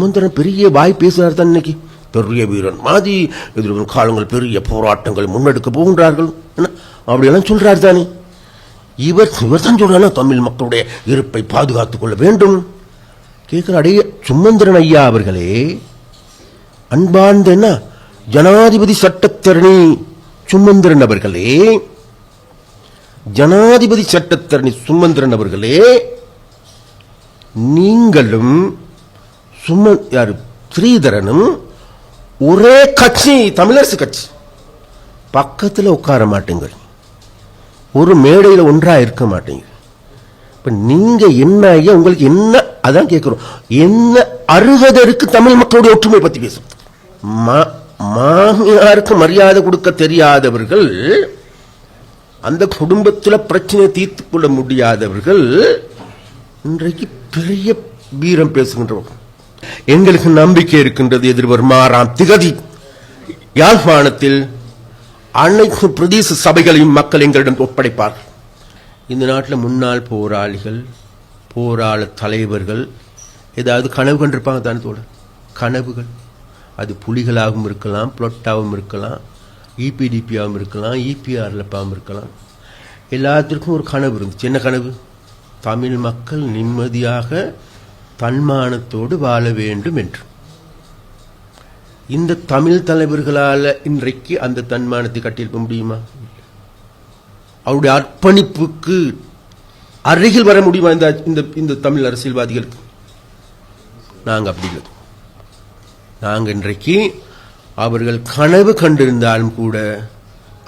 சுமந்திரன் பெரிய வாய் பேசினார் தான் இன்னைக்கு. பெரிய வீரன் மாதிரி எதிர்வரும் காலங்கள் பெரிய போராட்டங்கள் முன்னெடுக்க போகின்றார்கள். என்ன? அப்படியெல்லாம் சொல்றார் தானே. இவர் இவர் தான் சொல்றானா? தமிழ் மக்களுடைய இருப்பை பாதுகாத்துக் கொள்ள வேண்டும். கேட்கிற அடைய சுமந்திரன் ஐயா அவர்களே அன்பார்ந்த என்ன? ஜனாதிபதி சட்டத்தரணி சுமந்திரன் அவர்களே ஜனாதிபதி சட்டத்தரணி சுமந்திரன் அவர்களே நீங்களும் சும யாரு? ஸ்ரீதரனும் ஒரே கட்சி தமிழரசு கட்சி. பக்கத்தில் உட்கார மாட்டேங்க ஒரு மேடையில் ஒன்றாக இருக்க மாட்டீங்க இப்போ நீங்கள் என்ன ஐயா உங்களுக்கு என்ன அதான் கேட்குறோம் என்ன அருகதை இருக்கு தமிழ் மக்களுடைய ஒற்றுமை பற்றி பேசும் மா- மாமியாருக்கு மரியாதை கொடுக்க தெரியாதவர்கள் அந்த குடும்பத்தில் பிரச்சனையை தீர்த்து கொள்ள முடியாதவர்கள் இன்றைக்கு பெரிய வீரம் பேசுகின்றோம் எங்களுக்கு நம்பிக்கை இருக்கின்றது எதிர்வரும் ஆறாம் திகதி. யாழ்ப்பாணத்தில் அனைத்து பிரதேச சபைகளையும் மக்கள் எங்களிடம் ஒப்படைப்பார்கள். இந்த நாட்டில் முன்னாள் போராளிகள் போராள தலைவர்கள் ஏதாவது கனவு கண்டிருப்பாங்க தானே தோட கனவுகள். அது புலிகளாகவும் இருக்கலாம் புளொட்டாகவும் இருக்கலாம் இபிடிபியாகவும் இருக்கலாம் இபிஆர்லப்பாகவும் இருக்கலாம். எல்லாத்திற்கும் ஒரு கனவு இருந்துச்சு. என்ன கனவு? தமிழ் மக்கள் நிம்மதியாக தன்மானத்தோடு வாழ வேண்டும் என்று. இந்த தமிழ் தலைவர்களால் இன்றைக்கு அந்த தன்மானத்தை கட்டியிருக்க முடியுமா? அவருடைய அர்ப்பணிப்புக்கு அருகில் வர முடியுமா இந்த இந்த இந்த தமிழ் அரசியல்வாதிகளுக்கு? நாங்கள் அப்படி இல்லை. நாங்கள் இன்றைக்கு அவர்கள் கனவு கண்டிருந்தாலும் கூட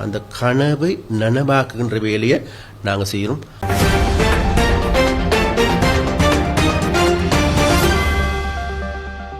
அந்த கனவை நனவாக்குகின்ற வேலையை நாங்கள் செய்கிறோம்.